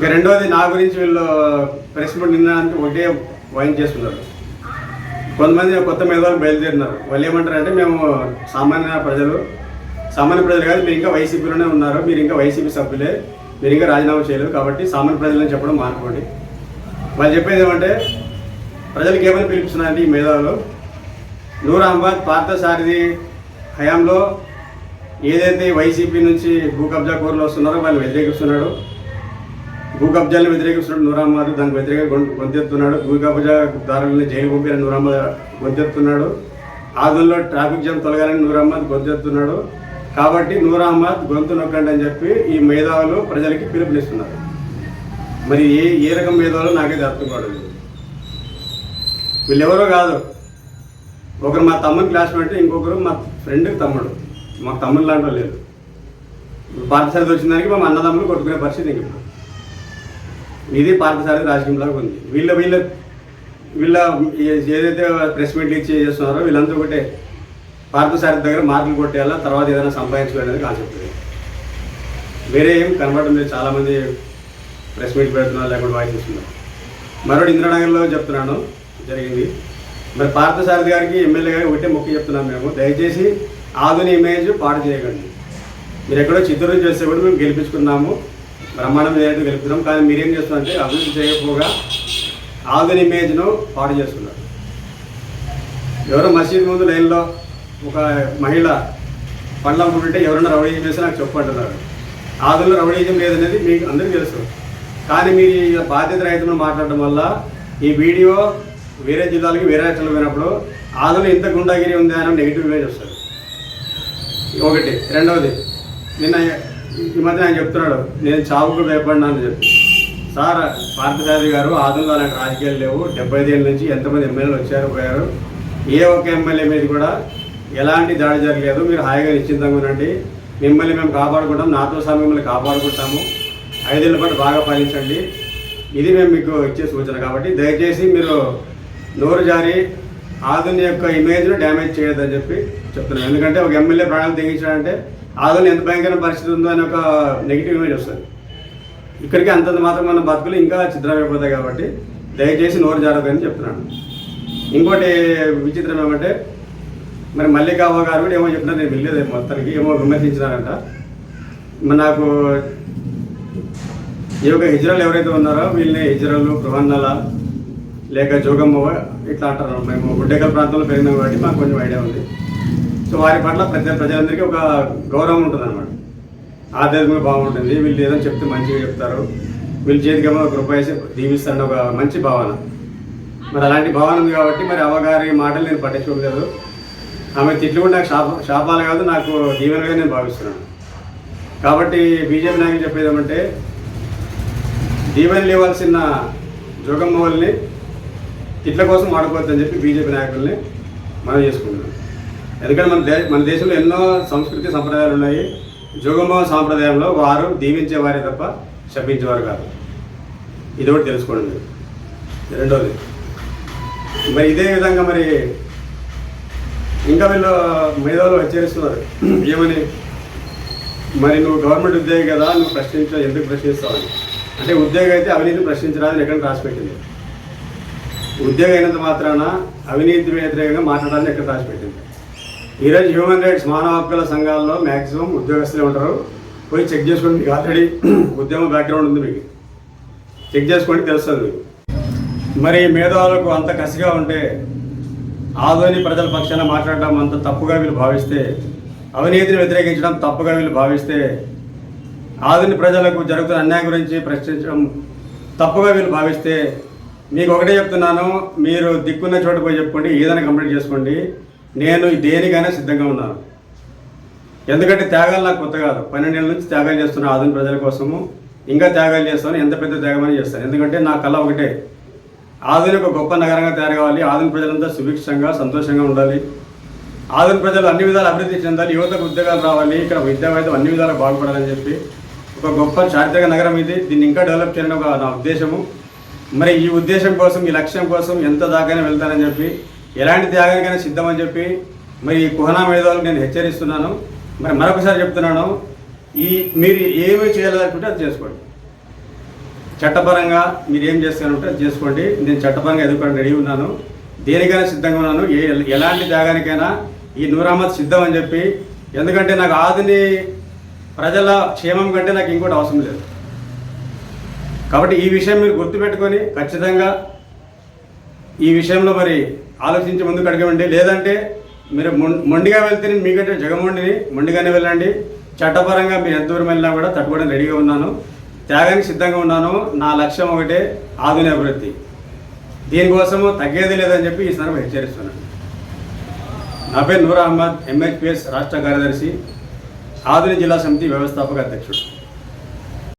ఇక రెండోది నా గురించి వీళ్ళు ప్రెస్ మీట్ నిన్న అంటే ఒకటే వైన్ చేస్తున్నారు. కొంతమంది కొత్త మేధావులు బయలుదేరినారు. వాళ్ళు ఏమంటారంటే మేము సామాన్య ప్రజలు సామాన్య ప్రజలు కాదు మీరు ఇంకా వైసీపీలోనే ఉన్నారు మీరు ఇంకా వైసీపీ సభ్యులే మీరు ఇంకా రాజీనామా చేయలేదు కాబట్టి సామాన్య ప్రజలని చెప్పడం మానుకోండి. వాళ్ళు చెప్పేది ఏమంటే ప్రజలకు ఏమని పిలుపుతున్నారంటే ఈ మేధావులు నూర్ అహ్మద్ పార్థసారథి హయాంలో ఏదైతే వైసీపీ నుంచి భూ కబ్జా కోర్లు వస్తున్నారో వాళ్ళు వ్యతిరేకిస్తున్నాడు భూ కబ్జాలను వ్యతిరేకిస్తున్నాడు నూర్ దానికి వ్యతిరేక గొంతెత్తున్నాడు భూ కబ్జాదారులని జైలు పంపిన నూర్ గొంతెత్తున్నాడు ఆదుల్లో ట్రాఫిక్ జామ్ తొలగాలని నూర్ గొంతెత్తున్నాడు కాబట్టి నూర్ గొంతు నొక్కండి అని చెప్పి ఈ మేధావులు ప్రజలకి పిలుపునిస్తున్నారు. మరి ఏ ఏ రకం మేధావులు నాకైతే అర్థం కావడం వీళ్ళెవరో కాదు. ఒకరు మా తమ్ముని క్లాస్మేట్ ఇంకొకరు మా ఫ్రెండ్కి తమ్ముడు. మాకు తమ్ముడు లాంటి లేదు పార్థసారథి వచ్చిన దానికి మా అన్నదమ్ములు కొట్టుకునే పరిస్థితి ఇంక ఇది పార్థసారథి రాజకీయంలో ఉంది. వీళ్ళ వీళ్ళ వీళ్ళ ఏదైతే ప్రెస్ మీట్లు ఇచ్చి చేస్తున్నారో వీళ్ళంతా ఒకటే. పార్థసారథి దగ్గర మార్కులు కొట్టేయాలా తర్వాత ఏదైనా సంపాదించుకోవాలనేది కాన్సెప్ట్ వేరే ఏం కనబడటం లేదు. చాలామంది ప్రెస్ మీట్ పెడుతున్నారు లేకుండా వాయిస్ ఇస్తున్నారు. మరొకటి ఇంద్రనగర్లో చెప్తున్నాను జరిగింది. మరి పార్థసారథి గారికి ఎమ్మెల్యే గారికి ఒకటే మొక్కి చెప్తున్నాం మేము. దయచేసి ఆధునిక ఇమేజ్ పాడు చేయకండి. మీరు ఎక్కడో చిత్తూరు నుంచి చేస్తే కూడా మేము గెలిపించుకున్నాము. బ్రహ్మాండం ఏదైతే గెలుపుతున్నాం కానీ మీరేం చేస్తున్నారంటే అభివృద్ధి చేయకపోగా ఆగని ఇమేజ్ను పాడు చేస్తున్నారు. ఎవరో మసీద్ ముందు లైన్లో ఒక మహిళ పండ్లు అమ్ముకుంటే ఎవరైనా రౌడీజం చేస్తే నాకు చెప్పంటున్నారు ఆదుల్లో రౌడీజం లేదనేది మీకు అందరికీ తెలుసు. కానీ మీరు ఈ బాధ్యత రైతులను మాట్లాడడం వల్ల ఈ వీడియో వేరే జిల్లాలకి వేరే రాష్ట్రాలు పోయినప్పుడు ఆదులు ఇంత గుండాగిరి ఉంది అని నెగిటివ్ ఇమేజ్ వస్తుంది. ఒకటి. రెండవది నిన్న ఈ మధ్య ఆయన చెప్తున్నాడు నేను చావుకు భయపడినా చెప్పి. సార్ పార్థసారథి గారు ఆదుల్లో అలాంటి రాజకీయాలు లేవు. డెబ్బై ఐదేళ్ళ నుంచి ఎంతమంది ఎమ్మెల్యేలు వచ్చారు పోయారు. ఏ ఒక్క ఎమ్మెల్యే మీద కూడా ఎలాంటి దాడి జరగలేదు. మీరు హాయిగా నిశ్చింతంగా ఉండండి. మిమ్మల్ని మేము కాపాడుకుంటాం. నాతో సహా మిమ్మల్ని కాపాడుకుంటాము. ఐదేళ్ళ పాటు బాగా పాలించండి. ఇది మేము మీకు ఇచ్చే సూచన కాబట్టి దయచేసి మీరు నోరు జారి ఆదుని యొక్క ఇమేజ్ను డ్యామేజ్ చేయొద్దని చెప్పి చెప్తున్నాను. ఎందుకంటే ఒక ఎమ్మెల్యే ప్రాణాలు తెగించాడంటే ఆదుని ఎంత భయంకరమైన పరిస్థితి ఉందో అని ఒక నెగిటివ్ ఇమేజ్ వస్తుంది. ఇక్కడికి అంతంత మాత్రం మన బతుకులు ఇంకా చిత్రమైపోతాయి కాబట్టి దయచేసి నోరు జారదని చెప్తున్నాను. ఇంకోటి విచిత్రం ఏమంటే మరి మల్లికావ గారు కూడా ఏమో చెప్తున్నారు నేను వెళ్ళలేదు మొత్తానికి ఏమో విమర్శించినారంట. మరి నాకు ఈ యొక్క హిజ్రాలు ఎవరైతే ఉన్నారో వీళ్ళని హిజ్రాలు బృహన్నల లేక జోగమ్మ ఇట్లా అంటారు. మేము గుడ్డేకల్ ప్రాంతంలో పెరిగినాం కాబట్టి మాకు కొంచెం ఐడియా ఉంది. సో వారి పట్ల ప్రజ ప్రజలందరికీ ఒక గౌరవం ఉంటుంది అనమాట ఆధ్యాత్మిక బాగుంటుంది వీళ్ళు ఏదో చెప్తే మంచిగా చెప్తారు. వీళ్ళు చేతికమ్మ ఒక వేసి దీవిస్తారని ఒక మంచి భావన. మరి అలాంటి భావన ఉంది కాబట్టి మరి అవ్వగారి మాటలు నేను పట్టించుకోలేదు. ఆమె తిట్లు కూడా నాకు శాప శాపాలు కాదు నాకు దీవెనగా నేను భావిస్తున్నాను. కాబట్టి బీజేపీ నాయకులు చెప్పేది ఏమంటే దీవెనలు ఇవ్వాల్సిన జోగమ్మ వాళ్ళని తిట్ల కోసం వాడుకోవద్దని చెప్పి బీజేపీ నాయకుల్ని మనం చేసుకుంటున్నాం. ఎందుకంటే మన దే మన దేశంలో ఎన్నో సంస్కృతి సంప్రదాయాలు ఉన్నాయి. జోగమ్మ సాంప్రదాయంలో వారు దీవించేవారే తప్ప శపించేవారు కాదు. ఇది ఒకటి తెలుసుకోండి మీరు రెండోది మరి ఇదే విధంగా మరి ఇంకా వీళ్ళు మేధావులు హెచ్చరిస్తున్నారు. ఏమని? మరి నువ్వు గవర్నమెంట్ ఉద్యోగి కదా నువ్వు ప్రశ్నించ ఎందుకు ప్రశ్నిస్తావని అంటే ఉద్యోగి అయితే అవినీతిని ప్రశ్నించరాదని ఎక్కడ రాసిపెట్టింది ఉద్యోగం అయినంత మాత్రాన అవినీతి వ్యతిరేకంగా మాట్లాడాలని ఎక్కడ రాసిపెట్టింది? ఈరోజు హ్యూమన్ రైట్స్ మానవ హక్కుల సంఘాల్లో మ్యాక్సిమం ఉద్యోగస్తులే ఉంటారు. పోయి చెక్ చేసుకోండి మీకు ఆల్రెడీ ఉద్యమ బ్యాక్గ్రౌండ్ ఉంది మీకు. చెక్ చేసుకోండి తెలుస్తుంది మీకు. మరి మేధావులకు అంత కసిగా ఉంటే ఆధునిక ప్రజల పక్షాన మాట్లాడడం అంత తప్పుగా వీళ్ళు భావిస్తే అవినీతిని వ్యతిరేకించడం తప్పుగా వీళ్ళు భావిస్తే ఆధునిక ప్రజలకు జరుగుతున్న అన్యాయం గురించి ప్రశ్నించడం తప్పుగా వీళ్ళు భావిస్తే మీకు ఒకటే చెప్తున్నాను మీరు దిక్కున్న చోట పోయి చెప్పుకోండి ఏదైనా కంప్లీట్ చేసుకోండి. నేను దేనికైనా సిద్ధంగా ఉన్నాను. ఎందుకంటే త్యాగాలు నాకు కొత్త కాదు. పన్నెండేళ్ళ నుంచి త్యాగాలు చేస్తున్నాను ఆధునిక ప్రజల కోసము ఇంకా త్యాగాలు చేస్తాను ఎంత పెద్ద త్యాగమని చేస్తాను. ఎందుకంటే నా కళ ఒకటే. ఆధునిక గొప్ప నగరంగా తయారు కావాలి ఆధునిక ప్రజలంతా సుభిక్షంగా సంతోషంగా ఉండాలి. ఆధునిక ప్రజలు అన్ని విధాలు అభివృద్ధి చెందాలి యువతకు ఉద్యోగాలు రావాలి ఇక్కడ విద్యా వైద్యం అన్ని విధాలు బాగుపడాలని చెప్పి ఒక గొప్ప చారిత్రక నగరం ఇది. దీన్ని ఇంకా డెవలప్ చేయాలని ఒక నా ఉద్దేశము. మరి ఈ ఉద్దేశం కోసం ఈ లక్ష్యం కోసం ఎంత దాకానే వెళ్తానని చెప్పి ఎలాంటి త్యాగానికైనా సిద్ధమని చెప్పి మరి ఈ కుహనా మేధావులకు నేను హెచ్చరిస్తున్నాను. మరి మరొకసారి చెప్తున్నాను ఈ మీరు ఏమి చేయాలనుకుంటే అది చేసుకోండి. చట్టపరంగా మీరు ఏం చేస్తారంటే అది చేసుకోండి. నేను చట్టపరంగా ఎదుర్కొని రెడీ ఉన్నాను. దేనికైనా సిద్ధంగా ఉన్నాను. ఏ ఎలాంటి త్యాగానికైనా ఈ నూర్ సిద్ధం అని చెప్పి ఎందుకంటే నాకు ఆదిని ప్రజల క్షేమం కంటే నాకు ఇంకోటి అవసరం లేదు. కాబట్టి ఈ విషయం మీరు గుర్తుపెట్టుకొని ఖచ్చితంగా ఈ విషయంలో మరి ఆలోచించి ముందుకు అడగండి లేదంటే మీరు మొండిగా వెళ్తే మీకంటే జగమొండిని మొండిగానే వెళ్ళండి. చట్టపరంగా మీరు ఎంత దూరం వెళ్ళినా కూడా తట్టుకోవడం రెడీగా ఉన్నాను. త్యాగానికి సిద్ధంగా ఉన్నాను. నా లక్ష్యం ఒకటే ఆధునిక అభివృద్ధి. దీనికోసము తగ్గేది లేదని చెప్పి ఈ సందర్భం హెచ్చరిస్తున్నాను. నా పేరు నూర్ అహ్మద్ ఎంహెచ్పిఎస్ రాష్ట్ర కార్యదర్శి ఆధునిక జిల్లా సమితి వ్యవస్థాపక అధ్యక్షుడు.